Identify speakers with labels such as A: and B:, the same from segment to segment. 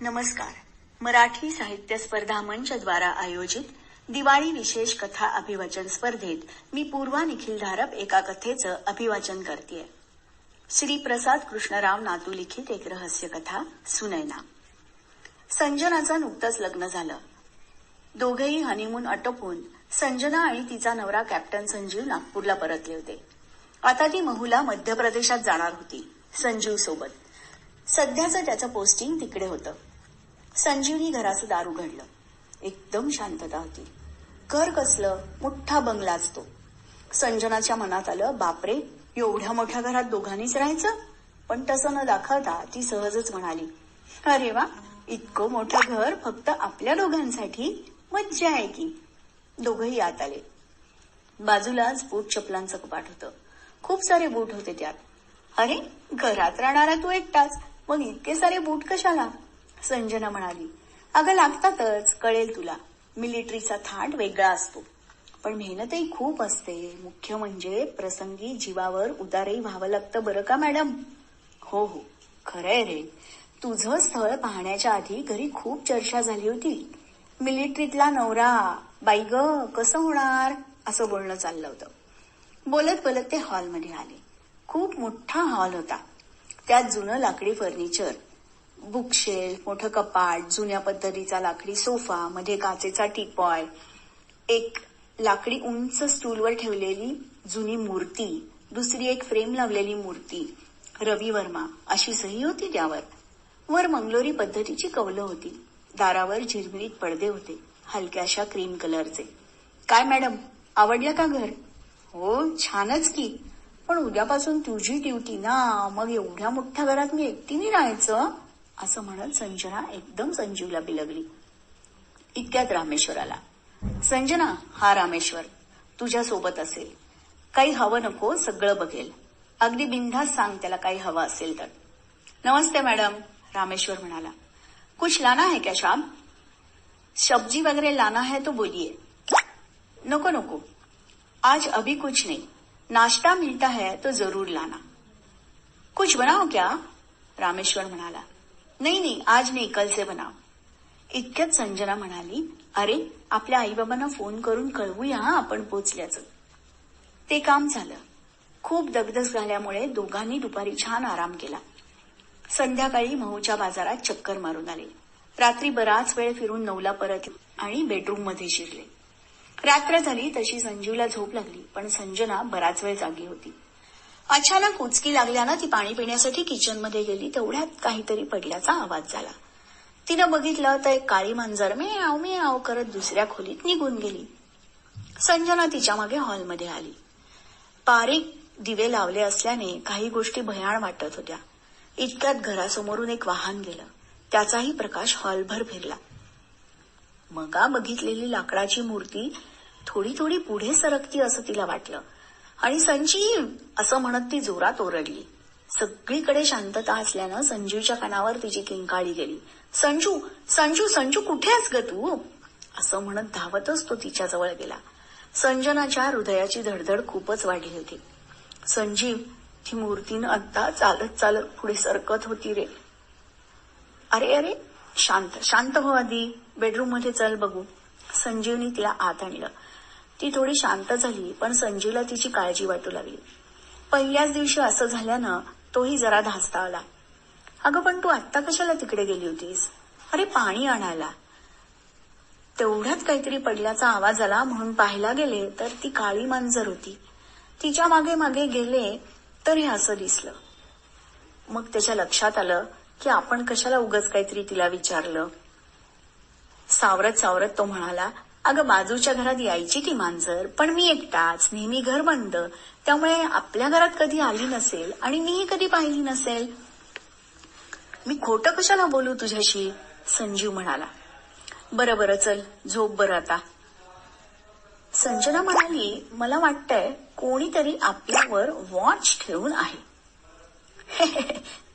A: नमस्कार. मराठी साहित्य स्पर्धा मंचद्वारा आयोजित दिवाळी विशेष कथा अभिवाचन स्पर्धेत मी पूर्वा निखिल धारप एका कथेचं अभिवाचन करते श्री प्रसाद कृष्णराव नातू लिखित एक रहस्य कथा सुनैना. संजनाचं नुकतंच लग्न झालं. दोघेही हनीमून आटोपून संजना आणि तिचा नवरा कॅप्टन संजीव नागपूरला परतले होते. आता ती महूला मध्य प्रदेशात जाणार होती संजीव सोबत. सध्याचं त्याचं पोस्टिंग तिकडे होतं. संजीवनी घराचं दार उघडलं एकदम शांतता होती. घर कसलं? मोठा बंगला असतो संजनाच्या मनात आलं बापरे एवढ्या मोठ्या घरात दोघांनीच राहायचं? पण तसं न दाखवता ती सहजच म्हणाली अरे वा इतकं मोठं घर फक्त आपल्या दोघांसाठी? मज्जा आहे की? दोघही आत आले. बाजूलाच बूट चपलांचं कपाट होतं. खूप सारे बूट होते त्यात. अरे घरात राहणारा तू एकटाच. मग इतके सारे बूट कशाला? संजना म्हणाली अगं लागतातच कळेल तुला. मिलिटरीचा थाट वेगळा असतो. पण मेहनतही खूप असते. मुख्य म्हणजे प्रसंगी जीवावर उदारही व्हावं लागतं बरं का मॅडम? हो हो. खरंय रे. तुझं स्थळ पाहण्याच्या आधी घरी खूप चर्चा झाली होती. मिलिटरीतला नवरा बाई ग कसं होणार? असं बोलणं चाललं होतं. बोलत बोलत ते हॉलमध्ये आले. खूप मोठा हॉल होता. त्यात जुनं लाकडी फर्निचर. बुकशेल्फ मोठं कपाट जुन्या पद्धतीचा लाकडी सोफा मध्ये काचेचा टीपॉय एक लाकडी उंच स्टूलवर ठेवलेली जुनी मूर्ती दुसरी एक फ्रेम लावलेली मूर्ती रवी वर्मा अशी सही होती त्यावर. वर मंगलोरी पद्धतीची कवलं होती. दारावर झिरमिरीत पडदे होते हलक्याशा क्रीम कलरचे. काय मॅडम आवडलं का घर? हो छानच की. पण उद्यापासून तुझी ड्युटी ना मग एवढ्या मोठ्या घरात मी एकटीने राहायचं? असं म्हणत संजना एकदम संजीवला बिलगली. इतक्यात रामेश्वर आला संजना हा रामेश्वर तुझ्या सोबत असेल. काही हवं नको सगळं बघेल. अगदी बिनधास्त सांग त्याला काही हवं असेल तर. नमस्ते मॅडम रामेश्वर म्हणाला. कुछ लाना है क्या शाम सब्जी वगैरह लाना है तो बोलिए. नको नको. आज अभी कुछ नाही. नाश्ता मिलता है तो जरूर लाना। कुछ बनाओ क्या? रामेश्वर म्हणाला। नाही नाही आज नाही कल से बनाव इतक्यात संजना म्हणाली अरे आपल्या आईबाबांना फोन करून कळवूया हा आपण पोचल्याचं. ते काम झालं. खूप दगदग झाल्यामुळे दोघांनी दुपारी छान आराम केला. संध्याकाळी महूच्या बाजारात चक्कर मारून आले. रात्री बराच वेळ फिरून नऊला परत आणि बेडरूममध्ये शिरले. रात्र झाली तशी संजीवला झोप लागली पण संजना बराच वेळ जागी होती. अचानक उचकी लागल्यानं ती पाणी पिण्यासाठी किचनमध्ये गेली तेवढ्यात काहीतरी पडल्याचा आवाज झाला. तिनं बघितलं तर एक काळी मांजर मे आव मे आव करत दुसऱ्या खोलीत निघून गेली. संजना तिच्यामागे हॉलमध्ये आली. बारीक दिवे लावले असल्याने काही गोष्टी भयाण वाटत होत्या. इतक्यात घरासमोरून एक वाहन गेलं. त्याचाही प्रकाश हॉलभर फिरला. मगा बघितलेली लाकडाची मूर्ती थोडी थोडी पुढे सरकती असं तिला वाटलं. आणि संजीव असं म्हणत ती जोरात ओरडली. सगळीकडे शांतता असल्यानं संजीवच्या कानावर तिची किंकाळी गेली. संजू संजू संजू कुठे आहेस ग तू? असं म्हणत धावतच तो तिच्याजवळ गेला. संजनाच्या हृदयाची धडधड खूपच वाढली होती. संजीव ती मूर्तीनं आता चालत चालत पुढे सरकत होती रे. अरे अरे शांत शांत हो आधी. बेडरूममध्ये चल बघू. संजीवनी तिला आत आणलं. ती थोडी शांत झाली पण संजीवला तिची काळजी वाटू लागली. पहिल्याच दिवशी असं झाल्यानं तोही जरा धास्ता आला अगं पण तू आत्ता कशाला तिकडे गेली होतीस? अरे पाणी आणायला. तेवढ्यात काहीतरी पडल्याचा आवाज आला म्हणून पाहायला गेले तर ती काळी मांजर होती. तिच्यामागे मागे गेले तर हे असं दिसलं. मग त्याच्या लक्षात आलं की आपण कशाला उगच काहीतरी तिला विचारलं. सावरत सावरत तो म्हणाला अगं बाजूच्या घरात यायची ती मांजर पण मी एकटाच नेहमी घर बंद. त्यामुळे आपल्या घरात कधी आली नसेल आणि मीही कधी पाहिली नसेल. मी खोटं कशाला बोलू तुझ्याशी? संजीव म्हणाला. बरं बरं चल झोप बरं आता. संजना म्हणाली मला वाटतंय कोणीतरी आपल्यावर वॉच ठेवून आहे.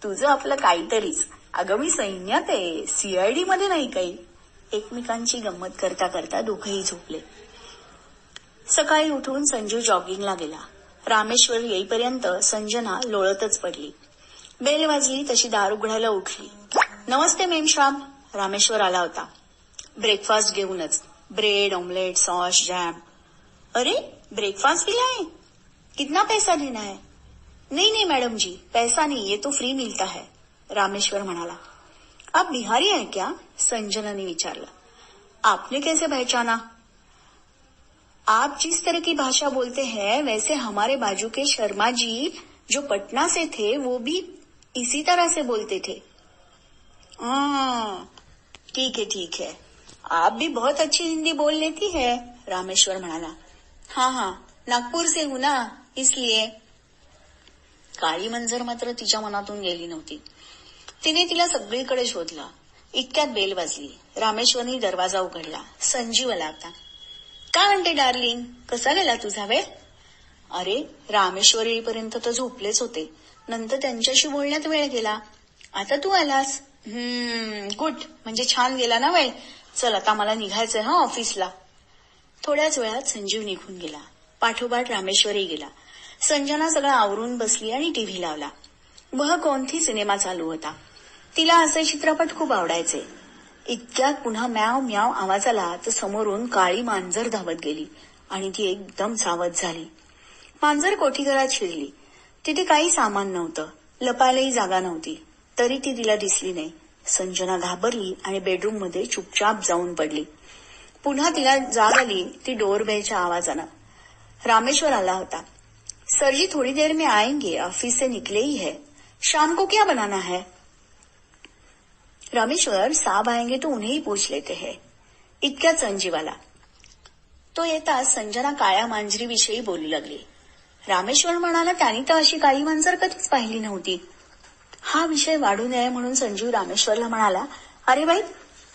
A: तुझं आपलं काहीतरीच. अगं मी सैन्यात आहे. सीआयडी मध्ये नाही काही. एकमेकांची गंमत करता करता दोघेही झोपले. सकाळी उठून संजू जॉगिंगला गेला. रामेश्वर येईपर्यंत संजना लोळतच पडली. बेल वाजली तशी दार उघडायला उठली. नमस्ते मेमश्राम रामेश्वर आला होता. ब्रेकफास्ट घेऊनच. ब्रेड ऑमलेट सॉस जॅम अरे ब्रेकफास्ट भी लाए कितना पैसा देना है? नहीं नहीं मैडम जी पैसा नहीं ये तो फ्री मिलता है. रामेश्वर म्हणाला. आप बिहारी है क्या? संजना ने विचारलं। आपने कैसे पहचाना? आप जिस तरह की भाषा बोलते हैं वैसे हमारे बाजू के शर्मा जी जो पटना से थे वो भी इसी तरह से बोलते थे। हाँ, ठीक है ठीक है। आप भी बहुत अच्छी हिंदी बोल लेती है रामेश्वर म्हणाला हाँ हाँ नागपूर से हूँ ना इसलिए। काळी मंजर मात्र तिच्या मनातून गेली नव्हती। तिने तिला सगळीकडे शोधलं. इतक्यात बेल वाजली. रामेश्वरनी दरवाजा उघडला. संजीव आला होता. काय म्हणते डार्लिंग? कसा गेला तुझा वेळ? अरे रामेश्वर येईपर्यंत तर झोपलेच होते. नंतर त्यांच्याशी बोलण्यात वेळ गेला. आता तू आलास. हम्म गुड. म्हणजे छान गेला ना वेळ. चल आता मला निघायचंय हा ऑफिसला. थोड्याच वेळात संजीव निघून गेला. पाठोपाठ रामेश्वरही गेला. संजना सगळं आवरून बसली आणि टीव्ही लावला. वह कोणती सिनेमा चालू होता. तिला असे चित्रपट खूप आवडायचे. इतक्यात पुन्हा म्याव म्याव आवाज आला तर समोरून काळी मांजर धावत गेली आणि ती एकदम सावध झाली. मांजर कोठीघरात शिरली. तिथे काही सामान नव्हतं. लपायलाही जागा नव्हती. तरी ती तिला दिसली नाही. संजना घाबरली आणि बेडरूममध्ये चुपचाप जाऊन पडली. पुन्हा तिला जाग आली ती डोरबेलच्या आवाजानं. रामेश्वर आला होता. सर जी थोड़ी देर में आएंगे. ऑफिस से निकले ही है. शाम को क्या बनाना है? रामेश्वर साहब आएंगे तो उन्हें ही पूछ लेते हैं। इतक्यात संजीवाला तो येताच संजना काळ्या मांजरीविषयी बोलू लागली। रामेश्वर म्हणाला त्यांनी तर अशी काळी मांजर कधीच पाहिली नव्हती। हा विषय वाढू नये म्हणून संजीव रामेश्वरला म्हणाला अरे बाई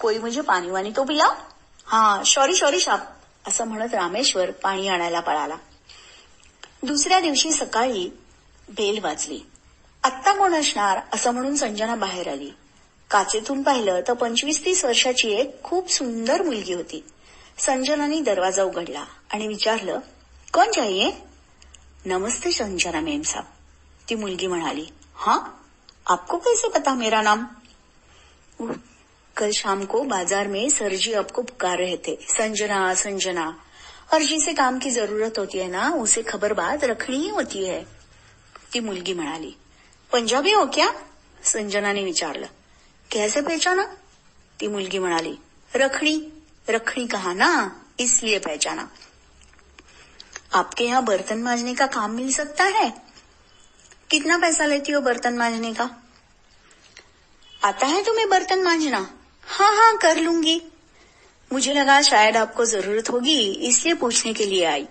A: कोई म्हणजे पाणी वाणी तो पिला हा सॉरी सॉरी शाप असं म्हणत रामेश्वर पाणी आणायला पळाला. दुसऱ्या दिवशी सकाळी बेल वाजली. आत्ता कोण असणार? असं म्हणून संजना बाहेर आली. काचेतून पाहिलं तर पंचवीस तीस वर्षाची एक खूप सुंदर मुलगी होती. संजनानी दरवाजा उघडला आणि विचारलं कोण जाईये नमस्ते संजना मेम साहब ती मुलगी म्हणाली हाँ? आपको कैसे पता मेरा नाम? कल शाम को बाजार में सरजी आपको पुकार रहे थे। संजना संजना और जिसे काम की जरूरत होती है ना उसे खबर बात रखनी ही होती है. ती मुलगी म्हणाली पंजाबी हो क्या? संजनाने विचारलं कैसे पहचाना? ती मुलगी म्हणाली रखड़ी रखड़ी कहा ना, इसलिए पहचाना। आपके यहाँ बर्तन मांजने का काम मिल सकता है? कितना पैसा लेती हो बर्तन मांजने का? आता है तुम्हें बर्तन मांजना? हाँ हाँ कर लूँगी। मुझे लगा शायद आपको ज़रूरत होगी, इसलिए पूछने के लिए आई।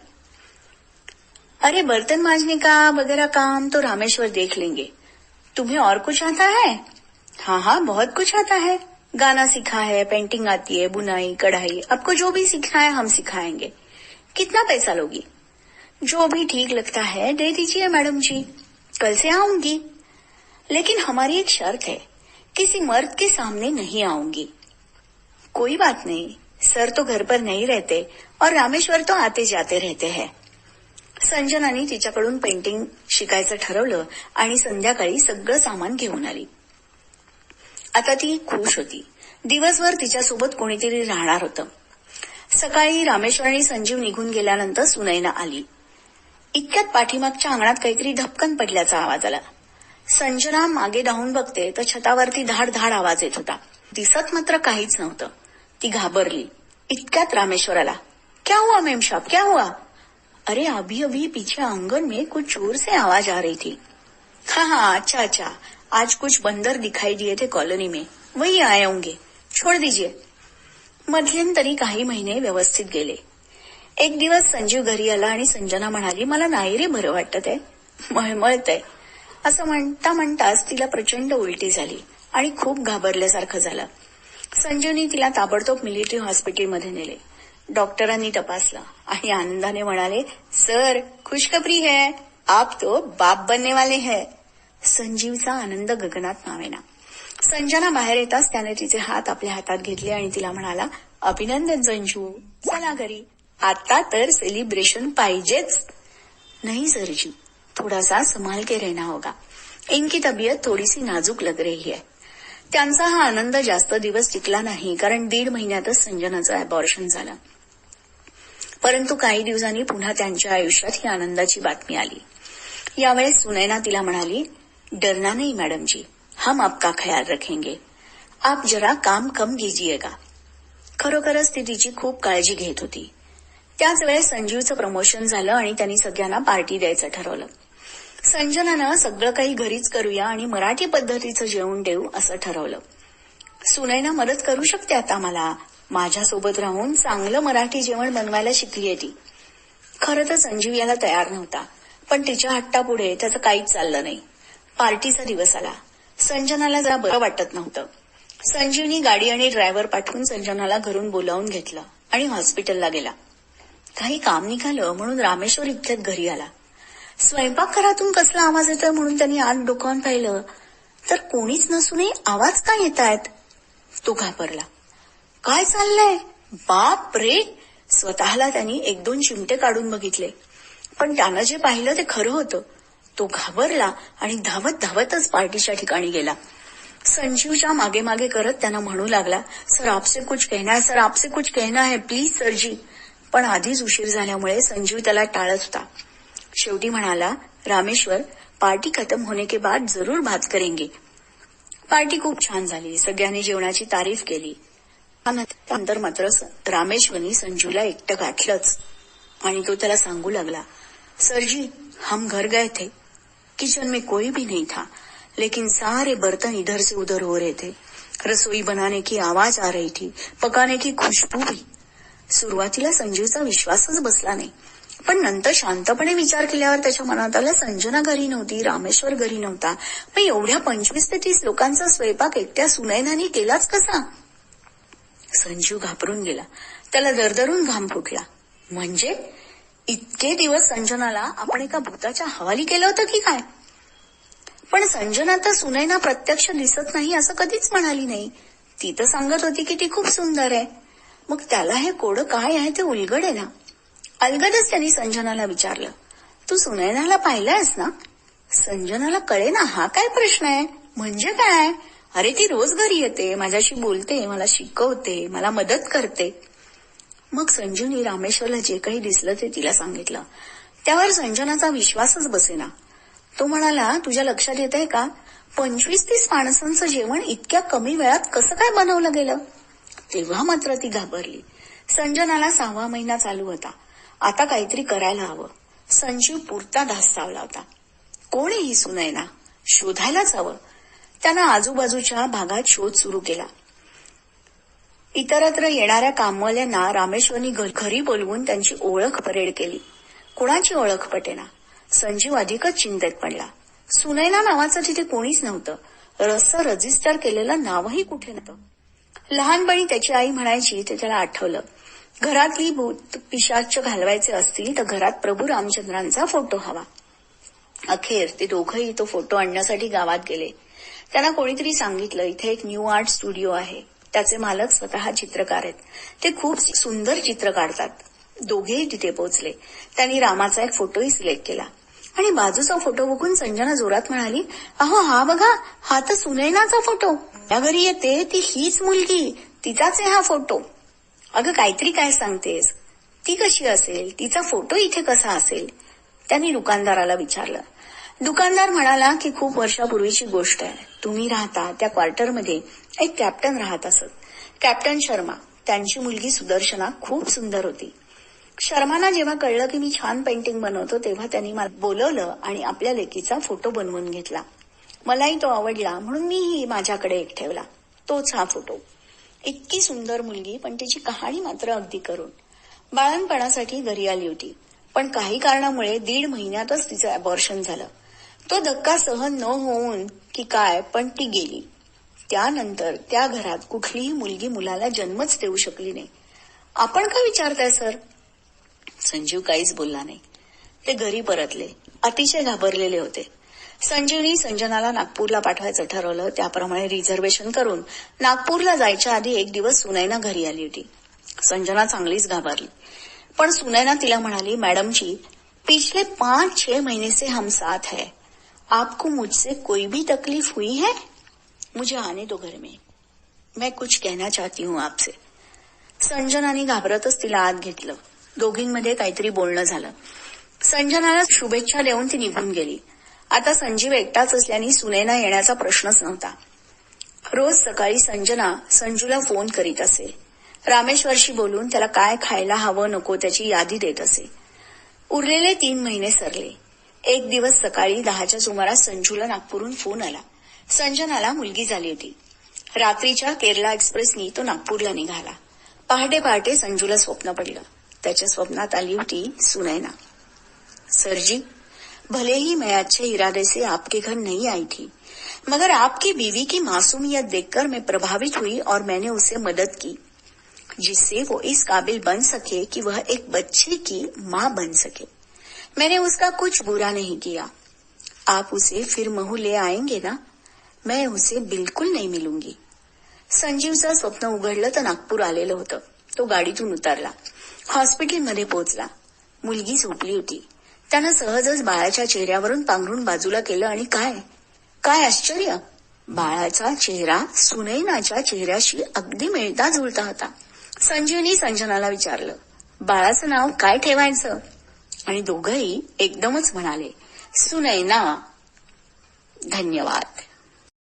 A: अरे, बर्तन मांजने का वगैरह काम तो रामेश्वर देख लेंगे। तुम्हें और कुछ आता है? हाँ हाँ बहुत कुछ आता है। गाना सीखा है पेंटिंग आती है, बुनाई, कढ़ाई, आपको जो भी सीखना है हम सिखाएँगे। कितना पैसा लोगी? जो भी ठीक लगता है, दे दीजिए मैडम जी। कल से आऊँगी। लेकिन हमारी एक शर्त है, किसी मर्द के सामने नहीं आऊँगी। कोई बात नहीं, सर तो घर पर नहीं रहते और रामेश्वर तो आते जाते रहते हैं। संजनाने तिच्याकडून पेंटिंग शिकायचं ठरवलं आणि संध्याकाळी सगळं सामान घेऊन आली. आता ती खुश होती. दिवसभर तिच्यासोबत कोणीतरी राहणार होतं. सकाळी रामेश्वर आणि संजीव निघून गेल्यानंतर सुनैना आली. इतक्यात पाठीमागच्या अंगणात काहीतरी धपकन पडल्याचा आवाज आला. संजना मागे धावून बघते तर छतावरती धाड धाड आवाज येत होता. दिसत मात्र काहीच नव्हतं. ती घाबरली. इतक्यात रामेश्वर आला. क्या हुआ मेम साहब? क्या हुआ? अरे अभी अभी पीछे आंगन में कुछ जोर से आवाज आ रही थी. हाँ हाँ अच्छा अच्छा. आज कुछ बंदर दिखाई दिए थे कॉलोनी में। वही आए होंगे। छोड़ दीजिए। मध्यंतरी काही महिने व्यवस्थित गेले। एक दिवस संजीव घरी आला आणि संजना म्हणाली मला नाही रे बरं वाटत आहे. मळमळत आहे. असं म्हणता म्हणताच तिला प्रचंड उलटी झाली आणि खूप घाबरल्यासारखं झालं. संजीवनी तिला ताबडतोब मिलिटरी हॉस्पिटलमध्ये नेले. डॉक्टरांनी तपासलं आणि आनंदाने म्हणाले सर खुशखबरी है. आप तो बाप बनने वाले है. संजीवचा आनंद गगनात नावेना संजना बाहेर येताच त्याने तिचे हात आपल्या हातात घेतले आणि तिला म्हणाला अभिनंदन संजू चला घरी. आता तर सेलिब्रेशन पाहिजेच. नहीं सर जी थोड़ा सा संभाल के रहना होगा. इनकी तबियत थोडीशी नाजूक लग रही है. त्यांचा हा आनंद जास्त दिवस टिकला नाही कारण दीड महिन्यातच संजनाचं अबॉर्शन झालं. परंतु काही दिवसांनी पुन्हा त्यांच्या आयुष्यात ही आनंदाची बातमी आली. यावेळेस सुनैना तिला म्हणाली डरना नहीं मैडम जी। हम आपका ख्याल रखेंगे। आप जरा काम कम कीजिएगा। खरोखरच ती तिची खूप काळजी घेत होती। त्याच वेळेस संजीवचं प्रमोशन झालं आणि त्यांनी सगळ्यांना पार्टी द्यायचं ठरवलं. संजनानं सगळं काही घरीच करूया आणि मराठी पद्धतीचं जेवण देऊ असं ठरवलं. सुनैना मदत करू शकते आता मला? माझ्यासोबत राहून चांगलं मराठी जेवण बनवायला शिकलीये ती. खरं तर संजीव याला तयार नव्हता पण तिच्या हट्टापुढे त्याचं काहीच चाललं नाही. पार्टीचा दिवस आला. संजनाला जरा बरं वाटत नव्हतं. संजीवनी गाडी आणि ड्रायव्हर पाठवून संजनाला घरून बोलावून घेतलं आणि हॉस्पिटलला गेला. काही काम निघालं म्हणून रामेश्वर इतक्यात घरी आला. स्वयंपाकघरातून कसला आवाज येतोय म्हणून त्यांनी आत डोकावून पाहिलं. तर कोणीच नसूनही आवाज काय येत आहेत तो घाबरला. काय चाललंय? बाप रे! स्वतःला त्यांनी एक दोन चिमटे काढून बघितले. पण त्यानं जे पाहिलं ते खरं होतं. तो घाबरला आणि धावत धावतच पार्टीच्या ठिकाणी गेला. संजीवच्या मागे मागे करत त्यांना म्हणू लागला सर आपसे कुछ कहना है सर आपसे कुछ कहना है प्लीज सरजी पण आधीच उशीर झाल्यामुळे संजीव त्याला टाळत होता. शेवटी म्हणाला रामेश्वर पार्टी खतम होने के बाद जरूर बात करेंगे. पार्टी खूप छान झाली सगळ्यांनी जेवणाची तारीफ केली. त्यानंतर मात्र रामेश्वरनी संजूला एकटं गाठलंच. आणि तो त्याला सांगू लागला सरजी हम घर गए थे किचन में कोई भी नहीं था लेकिन सारे बर्तन इधर से उधर हो रहे थे। रसोई बनाने की आवाज आ रही थी पकाने की खुशबू भी। सुरुवातीला संजीवचा विश्वासच बसला नाही पण नंतर शांतपणे विचार केल्यावर त्याच्या मनात आला संजना घरी नव्हती रामेश्वर घरी नव्हता. पण एवढ्या पंचवीस ते तीस लोकांचा स्वयंपाक एकट्या सुनैनाने केलाच कसा? संजीव घाबरून गेला. त्याला दरदरून घाम फुटला. म्हणजे? इतके दिवस संजनाला आपण एका भूताच्या हवाली केलं होतं की काय? पण संजना तर सुनैना प्रत्यक्ष दिसत नाही असं कधीच म्हणाली नाही. ती तर सांगत होती की ती खूप सुंदर आहे. मग त्याला हे कोड काय आहे ते उलगड आहे ना? अलगदच त्यांनी संजनाला विचारलं. तू सुनैनाला पाहिलंयस ना? संजनाला कळे ना हा काय प्रश्न आहे? म्हणजे काय अरे ती रोज घरी येते माझ्याशी बोलते मला शिकवते मला मदत करते. मग संजूनी रामेश्वरला जे काही दिसलं ते तिला सांगितलं. त्यावर संजनाचा विश्वासच बसेना. तो म्हणाला तुझ्या लक्षात येत आहे का? पंचवीस तीस माणसांचं जेवण इतक्या कमी वेळात कसं काय बनवलं गेलं? तेव्हा मात्र ती घाबरली. संजनाला सहावा महिना चालू होता. आता काहीतरी करायला हवं. संजीव पुरता धास्तावला होता कोणीही सुनैना शोधायलाच हवं. त्यानं आजूबाजूच्या भागात शोध सुरू केला. इतरत्र येणाऱ्या कामवाल्यांना रामेश्वरनी घरी बोलवून त्यांची ओळख परेड केली. कुणाची ओळख पटेना? संजीव अधिकच चिंतेत पडला. सुनैना नावाचं तिथे कोणीच नव्हतं. रस रजिस्टर केलेलं नावही कुठे नव्हतं. लहानपणी त्याची आई म्हणायची ते त्याला आठवलं. घरातली भूत पिशाच घालवायचे असतील तर घरात प्रभू रामचंद्रांचा फोटो हवा. अखेर ते दोघंही तो फोटो आणण्यासाठी गावात गेले. त्यांना कोणीतरी सांगितलं इथे एक न्यू आर्ट स्टुडिओ आहे. त्याचे मालक स्वतः चित्रकार आहेत. ते खूप सुंदर चित्र काढतात. दोघेही तिथे पोहोचले. त्यांनी रामाचा एक फोटोही सिलेक्ट केला. आणि बाजूचा फोटो बघून संजना जोरात म्हणाली अहो हा बघा हा तर सुनैनाचा फोटो. या घरी येते ती हीच मुलगी. तिचाच आहे हा फोटो. अगं काहीतरी काय सांगतेस? ती कशी असेल? तिचा फोटो इथे कसा असेल? त्यांनी दुकानदाराला विचारलं. दुकानदार म्हणाला की खूप वर्षापूर्वीची गोष्ट आहे. तुम्ही राहता त्या क्वार्टरमध्ये एक कॅप्टन राहत असत. कॅप्टन शर्मा त्यांची मुलगी सुदर्शना खूप सुंदर होती. शर्माना जेव्हा कळलं की मी छान पेंटिंग बनवतो तेव्हा त्यांनी मला बोलवलं आणि आपल्या लेकीचा फोटो बनवून घेतला. मलाही तो आवडला म्हणून मीही माझ्याकडे एक ठेवला. तोच हा फोटो इतकी सुंदर मुलगी पण तिची कहाणी मात्र अगदी करून. बाळणपणासाठी घरी आली होती. पण काही कारणामुळे दीड महिन्यातच तिचं अबॉर्शन झालं. तो धक्का सहन न होऊन की काय पण ती गेली. त्यानंतर त्या घरात कुठलीही मुलगी मुलाला जन्मच देऊ शकली नाही. आपण का विचारताय सर? संजीव काहीच बोलला नाही. ते घरी परतले. अतिशय घाबरलेले होते. संजीवनी संजनाला नागपूरला पाठवायचं ठरवलं. त्याप्रमाणे रिझर्वेशन करून नागपूरला जायच्या आधी एक दिवस सुनैना घरी आली होती. संजना चांगलीच घाबरली. पण सुनैना तिला म्हणाली मॅडमची पिछले पाच छह महीने से हम साथ है. आपको मुझसे कोई भी तकलीफ हुई है? मुझे आने दो घर में। मैं कुछ कहना चाहती हूँ आपसे। संजनाने घाबरतच तिला आत घेतलं. दोघींमध्ये काहीतरी बोलणं झालं. संजनाला शुभेच्छा देऊन ती निघून गेली. आता संजीव एकटाच असल्याने सुनैना येण्याचा प्रश्नच नव्हता. रोज सकाळी संजना संजूला फोन करीत असे. रामेश्वरशी बोलून त्याला काय खायला हवं नको त्याची यादी देत असे. उरलेले तीन महिने सरले. एक दिवस सकाळी दहाच्या सुमारास संजूला नागपूरहून फोन आला. संजनाला मुलगी झाली होती. रात्रीच्या केरला एक्सप्रेसनी तो नागपूरला निघाला. पहाटे पहाटे संजूला स्वप्न पडलं. त्याच्या स्वप्नात आली होती सुनैना. सरजी भले ही मैं अच्छे इरादे से आपके घर नहीं आई थी मगर आपकी बीवी की मासूमियत देखकर मैं प्रभावित हुई और मैंने उसे मदद की जिससे वो इस काबिल बन सके कि वह एक बच्चे की मां बन सके। मैंने उसका कुछ बुरा नहीं किया। आप उसे फिर महू ले आएंगे ना? मैं उसे बिलकुल नहीं मिलूंगी। संजीवचं स्वप्न उघडलं तर नागपूर आलेलं होतं. तो गाडीतून उतरला. हॉस्पिटलमध्ये पोहोचला. मुलगी झोपली होती. त्यानं सहजच बाळाच्या चेहऱ्यावरून पांघरून बाजूला केलं आणि काय? काय आश्चर्य? बाळाचा चेहरा सुनैनाच्या चेहऱ्याशी अगदी मिळता जुळता होता. संजीवनी संजनाला विचारलं बाळाचं नाव काय ठेवायचं? आणि दोघंही एकदमच म्हणाले सुनैना धन्यवाद.